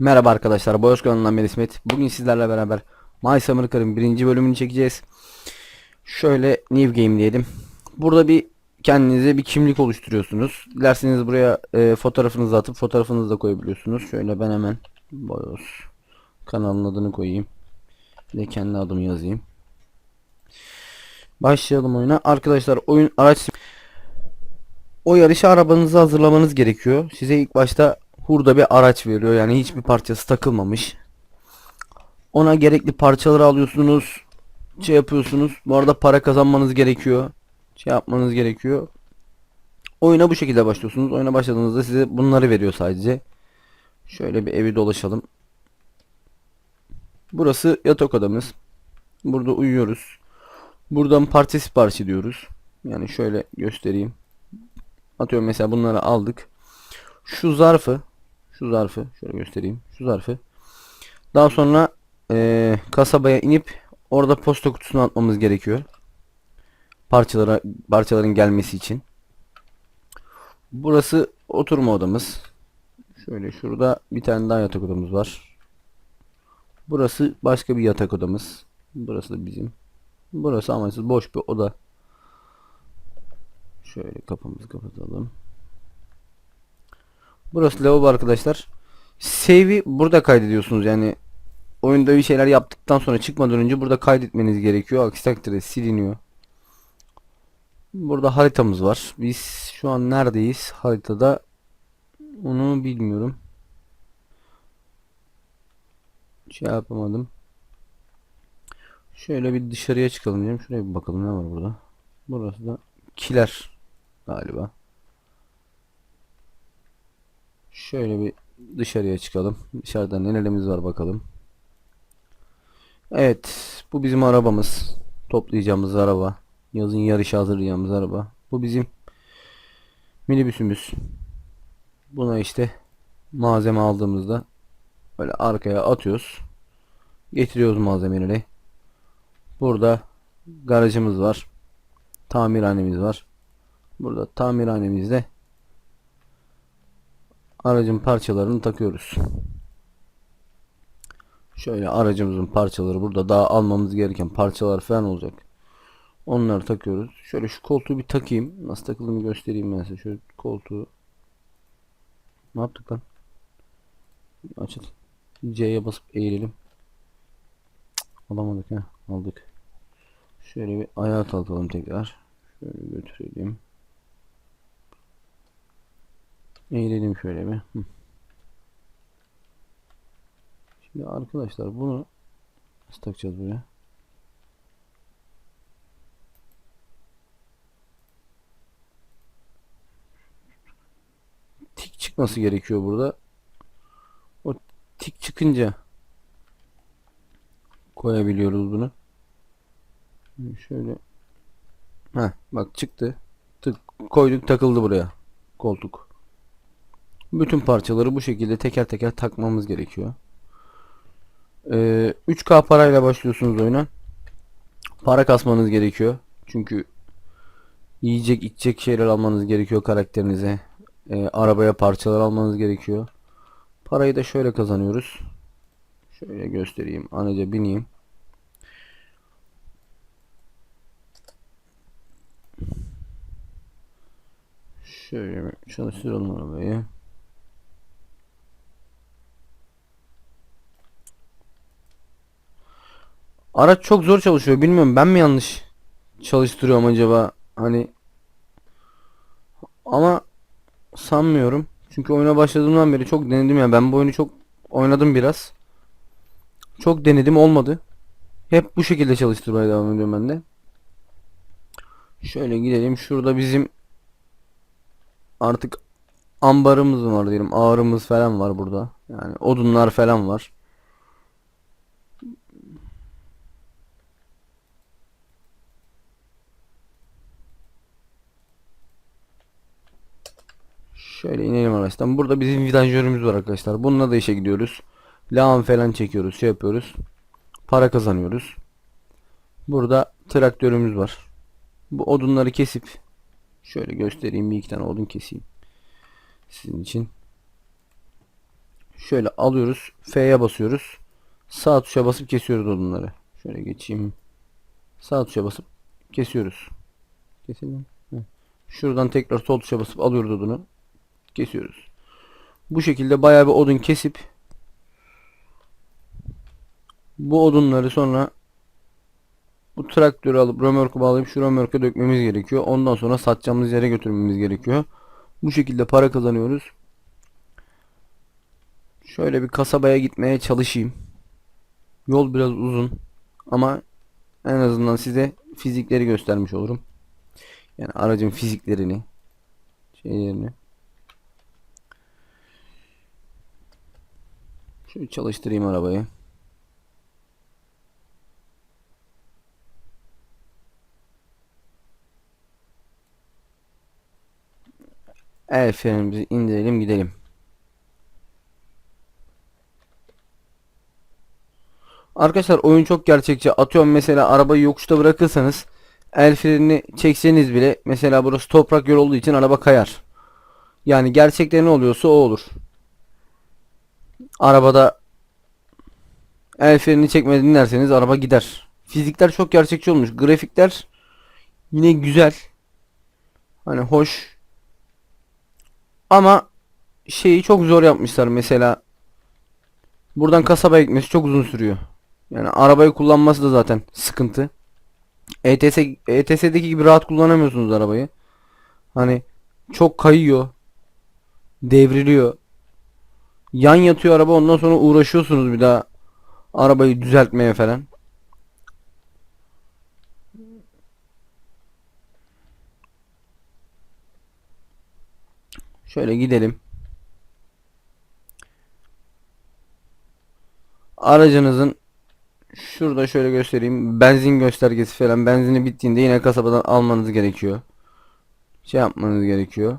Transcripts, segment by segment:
Merhaba arkadaşlar, Boyoz kanalından ben İsmet. Bugün sizlerle beraber My Summer Car'ın birinci bölümünü çekeceğiz. Şöyle New Game diyelim. Burada bir kendinize bir kimlik oluşturuyorsunuz. Dilerseniz buraya e, fotoğrafınızı atıp fotoğrafınızı da koyabiliyorsunuz. Şöyle ben hemen Boyoz kanalın adını koyayım. Bir de kendi adımı yazayım. Başlayalım oyuna. Arkadaşlar oyun araç o yarışa arabanızı hazırlamanız gerekiyor. Size ilk başta hurda bir araç veriyor. Yani hiçbir parçası takılmamış. Ona gerekli parçaları alıyorsunuz. Şey yapıyorsunuz. Bu arada para kazanmanız gerekiyor. Şey yapmanız gerekiyor. Oyuna bu şekilde başlıyorsunuz. Oyuna başladığınızda size bunları veriyor sadece. Şöyle bir evi dolaşalım. Burası yatak odamız. Burada uyuyoruz. Buradan parça sipariş ediyoruz. Yani şöyle göstereyim. Atıyorum mesela bunları aldık. Şu zarfı şu zarfı şöyle göstereyim. Şu zarfı. Daha sonra eee, kasabaya inip orada posta kutusuna atmamız gerekiyor. Parçalara parçaların gelmesi için. Burası oturma odamız. Şöyle şurada bir tane daha yatak odamız var. Burası başka bir yatak odamız. Burası da bizim. Burası amaçsız boş bir oda. Şöyle kapımızı kapatalım. Burası lavabo arkadaşlar. Save'i burada kaydediyorsunuz yani oyunda bir şeyler yaptıktan sonra çıkmadan önce burada kaydetmeniz gerekiyor. Aksi takdirde siliniyor. Burada haritamız var. Biz şu an neredeyiz? Haritada onu bilmiyorum. Şey yapamadım. Şöyle bir dışarıya çıkalım diyelim. Şuraya bir bakalım ne var burada. Burası da kiler galiba. Şöyle bir dışarıya çıkalım. Dışarıda nelerimiz var bakalım. Evet, bu bizim arabamız. Toplayacağımız araba. Yazın yarışa hazırlayacağımız araba. Bu bizim minibüsümüz. Buna işte malzeme aldığımızda böyle arkaya atıyoruz. Getiriyoruz malzemeleri. Burada garajımız var. Tamirhanemiz var. Burada tamirhanemizde aracın parçalarını takıyoruz. Şöyle aracımızın parçaları burada daha almamız gereken parçalar falan olacak. Onları takıyoruz. Şöyle şu koltuğu bir takayım. Nasıl takıldığını göstereyim ben size. Şöyle koltuğu. Ne yaptık lan? Açıl. C'ye basıp eğilelim. Alamadık ha. Aldık. Şöyle bir ayağa kalkalım tekrar. Şöyle götürelim. Eğilelim şöyle bir. Şimdi arkadaşlar bunu nasıl takacağız buraya? Tik çıkması gerekiyor burada. O tik çıkınca koyabiliyoruz bunu. Şöyle. Ha bak çıktı. Tık koyduk takıldı buraya. Koltuk. Bütün parçaları bu şekilde teker teker takmamız gerekiyor. Ee, 3K parayla başlıyorsunuz oyuna. Para kasmanız gerekiyor. Çünkü yiyecek içecek şeyler almanız gerekiyor karakterinize. Ee, arabaya parçalar almanız gerekiyor. Parayı da şöyle kazanıyoruz. Şöyle göstereyim. Anca bineyim. Şöyle çalıştıralım arabayı. Araç çok zor çalışıyor. Bilmiyorum ben mi yanlış çalıştırıyorum acaba? Hani ama sanmıyorum. Çünkü oyuna başladığımdan beri çok denedim ya. Ben bu oyunu çok oynadım biraz. Çok denedim olmadı. Hep bu şekilde çalıştırmaya devam ediyorum ben de. Şöyle gidelim. Şurada bizim artık ambarımız var diyelim. Ağrımız falan var burada. Yani odunlar falan var. Şöyle inelim araçtan. Burada bizim vidanjörümüz var arkadaşlar. Bununla da işe gidiyoruz. Lağım falan çekiyoruz. Şey yapıyoruz. Para kazanıyoruz. Burada traktörümüz var. Bu odunları kesip şöyle göstereyim. Bir iki tane odun keseyim. Sizin için. Şöyle alıyoruz. F'ye basıyoruz. Sağ tuşa basıp kesiyoruz odunları. Şöyle geçeyim. Sağ tuşa basıp kesiyoruz. Keselim. Şuradan tekrar sol tuşa basıp alıyoruz odunu. Kesiyoruz. Bu şekilde bayağı bir odun kesip bu odunları sonra bu traktörü alıp römorku bağlayıp şu römorka dökmemiz gerekiyor. Ondan sonra satacağımız yere götürmemiz gerekiyor. Bu şekilde para kazanıyoruz. Şöyle bir kasabaya gitmeye çalışayım. Yol biraz uzun ama en azından size fizikleri göstermiş olurum. Yani aracın fiziklerini, şeylerini. Şöyle çalıştırayım arabayı. El frenimizi indirelim gidelim. Arkadaşlar oyun çok gerçekçi. Atıyorum mesela arabayı yokuşta bırakırsanız el frenini çekseniz bile mesela burası toprak yol olduğu için araba kayar. Yani gerçekte ne oluyorsa o olur. Arabada el frenini çekmeden dinlerseniz araba gider. Fizikler çok gerçekçi olmuş. Grafikler yine güzel. Hani hoş. Ama şeyi çok zor yapmışlar mesela. Buradan kasabaya gitmesi çok uzun sürüyor. Yani arabayı kullanması da zaten sıkıntı. ETS ETS'deki gibi rahat kullanamıyorsunuz arabayı. Hani çok kayıyor. Devriliyor. Yan yatıyor araba ondan sonra uğraşıyorsunuz bir daha arabayı düzeltmeye falan. Şöyle gidelim. Aracınızın şurada şöyle göstereyim. Benzin göstergesi falan. Benzini bittiğinde yine kasabadan almanız gerekiyor. Şey yapmanız gerekiyor.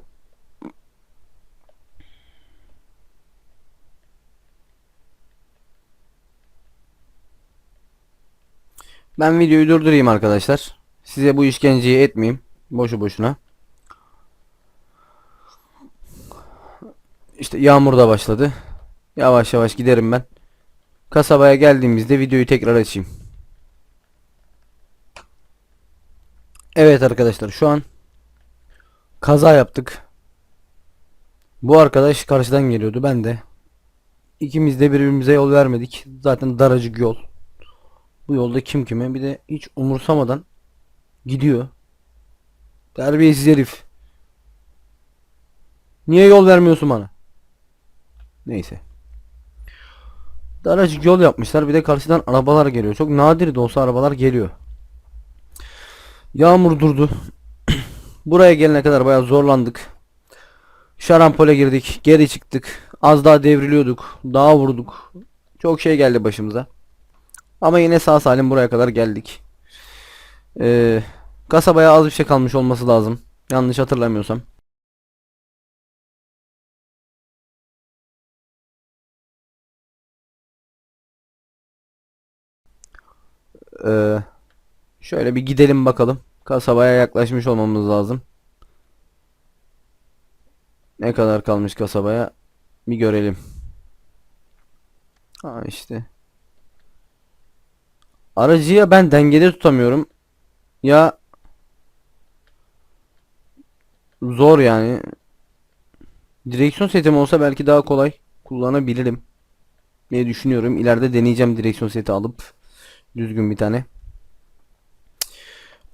Ben videoyu durdurayım arkadaşlar. Size bu işkenceyi etmeyeyim. Boşu boşuna. İşte yağmur da başladı. Yavaş yavaş giderim ben. Kasabaya geldiğimizde videoyu tekrar açayım. Evet arkadaşlar şu an kaza yaptık. Bu arkadaş karşıdan geliyordu ben de. İkimiz de birbirimize yol vermedik. Zaten daracık yol. Bu yolda kim kime bir de hiç umursamadan gidiyor. Terbiyesiz herif. Niye yol vermiyorsun bana? Neyse. Daracık yol yapmışlar. Bir de karşıdan arabalar geliyor. Çok nadir de olsa arabalar geliyor. Yağmur durdu. Buraya gelene kadar bayağı zorlandık. Şarampole girdik. Geri çıktık. Az daha devriliyorduk. Dağa vurduk. Çok şey geldi başımıza. Ama yine sağ salim buraya kadar geldik. Ee, kasabaya az bir şey kalmış olması lazım. Yanlış hatırlamıyorsam. Ee, şöyle bir gidelim bakalım. Kasabaya yaklaşmış olmamız lazım. Ne kadar kalmış kasabaya? Bir görelim. Ha işte. Aracı ya ben dengede tutamıyorum. Ya zor yani. Direksiyon setim olsa belki daha kolay kullanabilirim diye düşünüyorum. İleride deneyeceğim direksiyon seti alıp düzgün bir tane.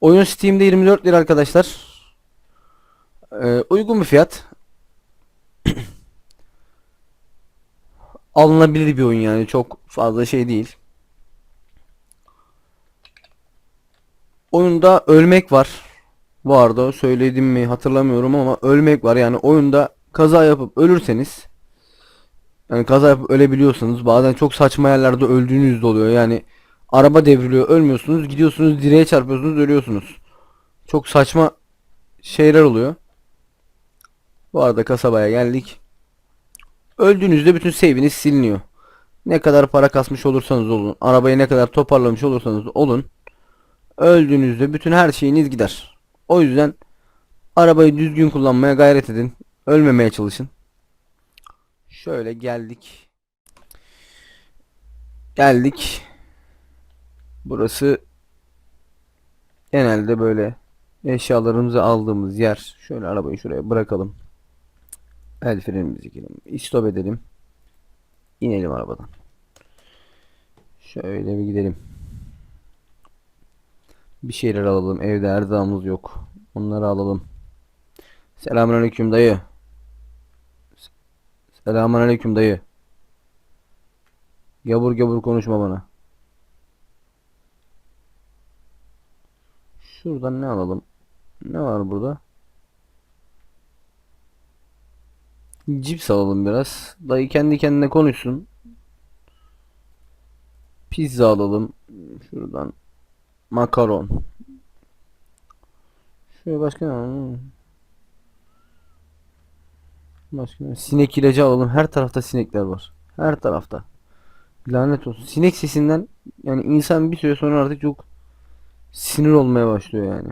Oyun Steam'de 24 lira arkadaşlar. Ee, uygun bir fiyat. Alınabilir bir oyun yani çok fazla şey değil. Oyunda ölmek var. Bu arada söyledim mi hatırlamıyorum ama ölmek var. Yani oyunda kaza yapıp ölürseniz yani kaza yapıp ölebiliyorsanız bazen çok saçma yerlerde öldüğünüz de oluyor. Yani araba devriliyor ölmüyorsunuz gidiyorsunuz direğe çarpıyorsunuz ölüyorsunuz. Çok saçma şeyler oluyor. Bu arada kasabaya geldik. Öldüğünüzde bütün save'iniz siliniyor. Ne kadar para kasmış olursanız olun, arabayı ne kadar toparlamış olursanız olun, öldüğünüzde bütün her şeyiniz gider. O yüzden arabayı düzgün kullanmaya gayret edin. Ölmemeye çalışın. Şöyle geldik. Geldik. Burası genelde böyle eşyalarımızı aldığımız yer. Şöyle arabayı şuraya bırakalım. El frenimizi çekelim. Stop edelim. İnelim arabadan. Şöyle bir gidelim. Bir şeyler alalım. Evde erzağımız yok. Onları alalım. Selamünaleyküm dayı. Selamünaleyküm dayı. Gabur gabur konuşma bana. Şuradan ne alalım? Ne var burada? Cips alalım biraz. Dayı kendi kendine konuşsun. Pizza alalım. Şuradan makaron. Şöyle başka ne alalım? Başka ne? Sinek ilacı alalım. Her tarafta sinekler var. Her tarafta. Lanet olsun. Sinek sesinden yani insan bir süre sonra artık çok sinir olmaya başlıyor yani.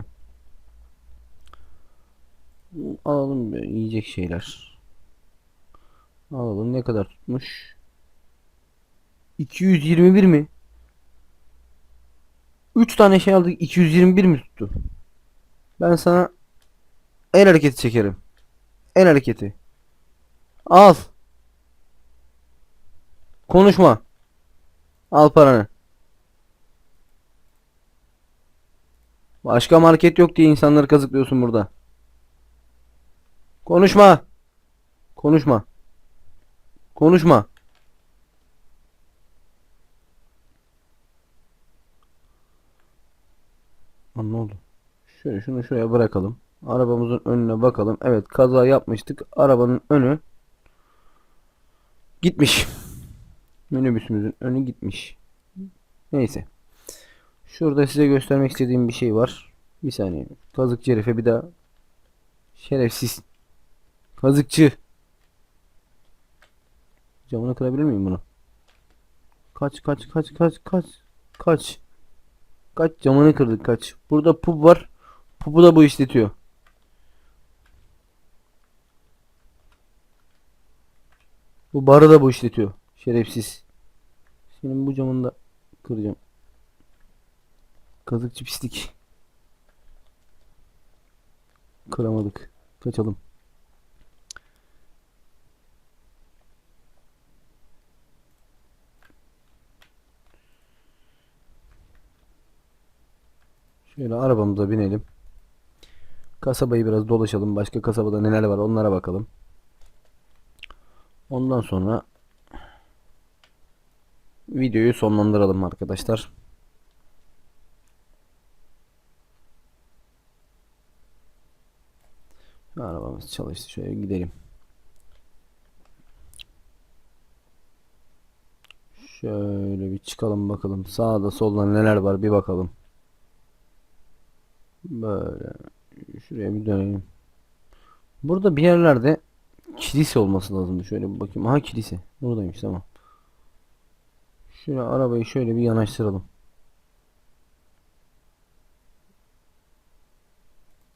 Alalım yiyecek şeyler. Alalım ne kadar tutmuş? 221 mi? 3 tane şey aldık 221 mi tuttu? Ben sana el hareketi çekerim. El hareketi. Al. Konuşma. Al paranı. Başka market yok diye insanları kazıklıyorsun burada. Konuşma. Konuşma. Konuşma. Lan ne oldu? Şöyle şunu şuraya bırakalım. Arabamızın önüne bakalım. Evet kaza yapmıştık. Arabanın önü gitmiş. Minibüsümüzün önü gitmiş. Neyse. Şurada size göstermek istediğim bir şey var. Bir saniye. Kazıkçı herife bir daha. Şerefsiz. Kazıkçı. Camını kırabilir miyim bunu? Kaç kaç kaç kaç kaç kaç. Kaç camını kırdık kaç. Burada pub var. Pubu da bu işletiyor. Bu barı da bu işletiyor. Şerefsiz. Senin bu camını da kıracağım. Kazıkçı pislik. Kıramadık. Kaçalım. Şöyle arabamıza binelim. Kasabayı biraz dolaşalım. Başka kasabada neler var onlara bakalım. Ondan sonra videoyu sonlandıralım arkadaşlar. Arabamız çalıştı. Şöyle gidelim. Şöyle bir çıkalım bakalım. Sağda solda neler var bir bakalım. Böyle şuraya bir dönelim. Burada bir yerlerde kilise olması lazım. Şöyle bir bakayım. Aha kilise. Buradaymış tamam. Şöyle arabayı şöyle bir yanaştıralım.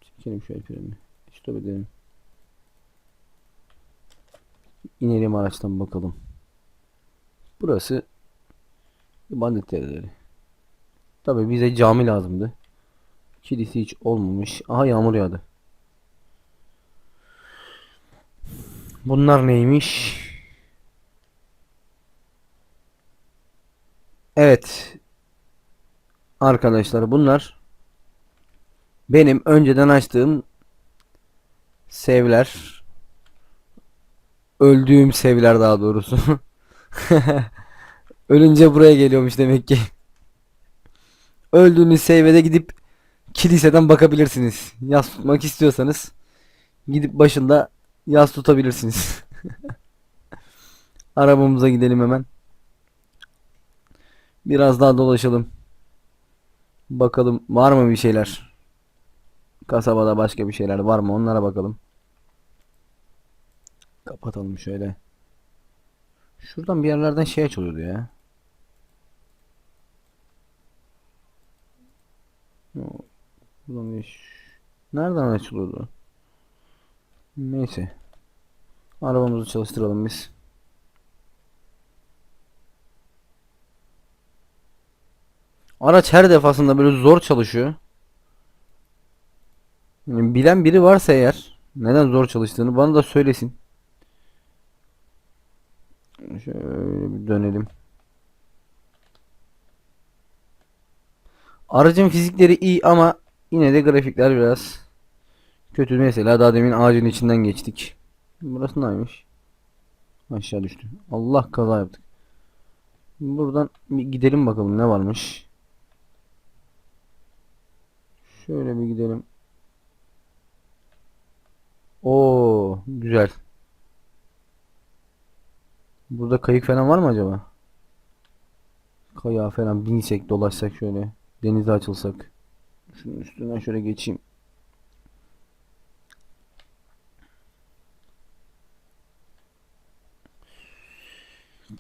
Çekelim şöyle freni. Stop edelim. İnelim araçtan bakalım. Burası bandit yerleri. Tabi bize cami lazımdı. Kilisi hiç olmamış. Aha yağmur yağdı. Bunlar neymiş? Evet. Arkadaşlar bunlar benim önceden açtığım sevler. Öldüğüm sevler daha doğrusu. Ölünce buraya geliyormuş demek ki. Öldüğünüz sevede gidip kiliseden bakabilirsiniz. Yas tutmak istiyorsanız gidip başında yas tutabilirsiniz. Arabamıza gidelim hemen. Biraz daha dolaşalım. Bakalım var mı bir şeyler? Kasabada başka bir şeyler var mı? Onlara bakalım. Kapatalım şöyle. Şuradan bir yerlerden şey açılıyordu ya. Buradan bir- Nereden açılıyordu? Neyse. Arabamızı çalıştıralım biz. Araç her defasında böyle zor çalışıyor. Yani bilen biri varsa eğer neden zor çalıştığını bana da söylesin. Şöyle bir dönelim. Aracın fizikleri iyi ama yine de grafikler biraz kötü. Mesela daha demin ağacın içinden geçtik. Burası neymiş? Aşağı düştü. Allah kaza yaptık. Buradan bir gidelim bakalım ne varmış. Şöyle bir gidelim. Oo, güzel. Burada kayık falan var mı acaba? Kayağa falan binsek dolaşsak şöyle. Denize açılsak. Şunun üstünden şöyle geçeyim.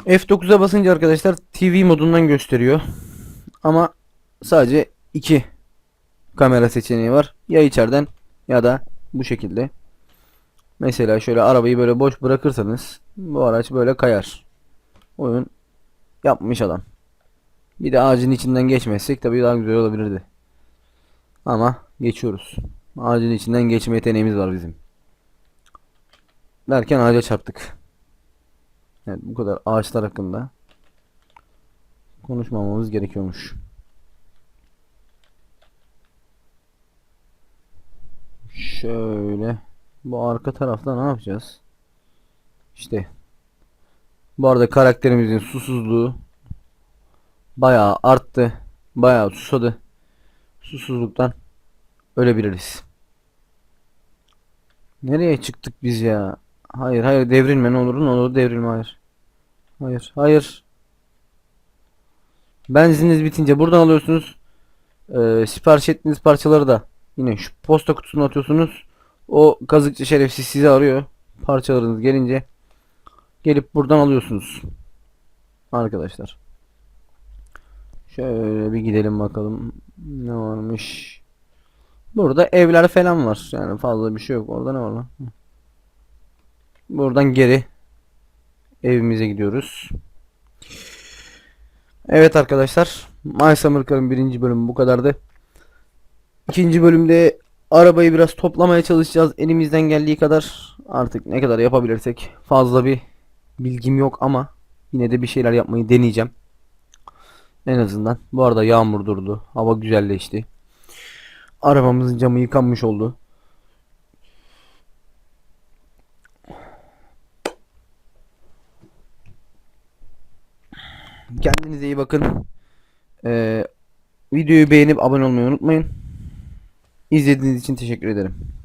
F9'a basınca arkadaşlar TV modundan gösteriyor. Ama sadece iki kamera seçeneği var. Ya içeriden ya da bu şekilde. Mesela şöyle arabayı böyle boş bırakırsanız bu araç böyle kayar. Oyun yapmış adam. Bir de ağacın içinden geçmezsek tabii daha güzel olabilirdi. Ama geçiyoruz. Ağacın içinden geçme yeteneğimiz var bizim. Derken ağaca çarptık. Evet bu kadar ağaçlar hakkında konuşmamamız gerekiyormuş. Şöyle bu arka tarafta ne yapacağız? İşte bu arada karakterimizin susuzluğu bayağı arttı. Bayağı susadı. Susuzluktan ölebiliriz. Nereye çıktık biz ya? Hayır hayır devrilme ne olur ne olur devrilme hayır. Hayır hayır. Benzininiz bitince buradan alıyorsunuz. Ee, sipariş ettiğiniz parçaları da yine şu posta kutusuna atıyorsunuz. O kazıkçı şerefsiz sizi arıyor. Parçalarınız gelince gelip buradan alıyorsunuz. Arkadaşlar. Şöyle bir gidelim bakalım. Ne varmış? Burada evler falan var. Yani fazla bir şey yok. Orada ne var lan? Buradan geri evimize gidiyoruz. Evet arkadaşlar. My Summer birinci bölümü bu kadardı. İkinci bölümde arabayı biraz toplamaya çalışacağız. Elimizden geldiği kadar artık ne kadar yapabilirsek fazla bir bilgim yok ama yine de bir şeyler yapmayı deneyeceğim. En azından. Bu arada yağmur durdu. Hava güzelleşti. Arabamızın camı yıkanmış oldu. Kendinize iyi bakın. Ee, videoyu beğenip abone olmayı unutmayın. İzlediğiniz için teşekkür ederim.